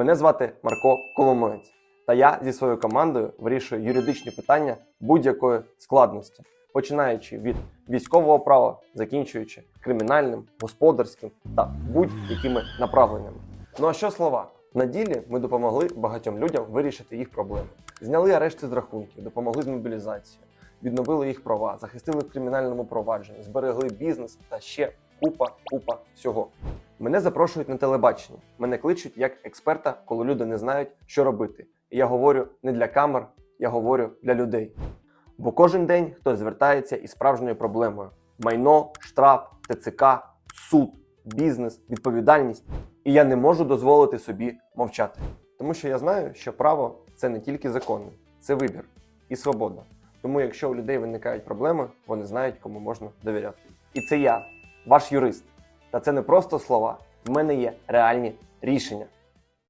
Мене звати Марко Коломоєць, та я зі своєю командою вирішую юридичні питання будь-якої складності, починаючи від військового права, закінчуючи кримінальним, господарським та будь-якими направленнями. Ну а що слова? На ділі ми допомогли багатьом людям вирішити їх проблеми. Зняли арешти з рахунків, допомогли з мобілізацією, відновили їх права, захистили в кримінальному провадженні, зберегли бізнес та ще купа, купа всього. Мене запрошують на телебачення. Мене кличуть як експерта, коли люди не знають, що робити. І я говорю не для камер, я говорю для людей. Бо кожен день хтось звертається із справжньою проблемою: майно, штраф, ТЦК, суд, бізнес, відповідальність. І я не можу дозволити собі мовчати. Тому що я знаю, що право це не тільки закони, це вибір і свобода. Тому, якщо у людей виникають проблеми, вони знають, кому можна довіряти. І це я, ваш юрист. Та це не просто слова. В мене є реальні рішення.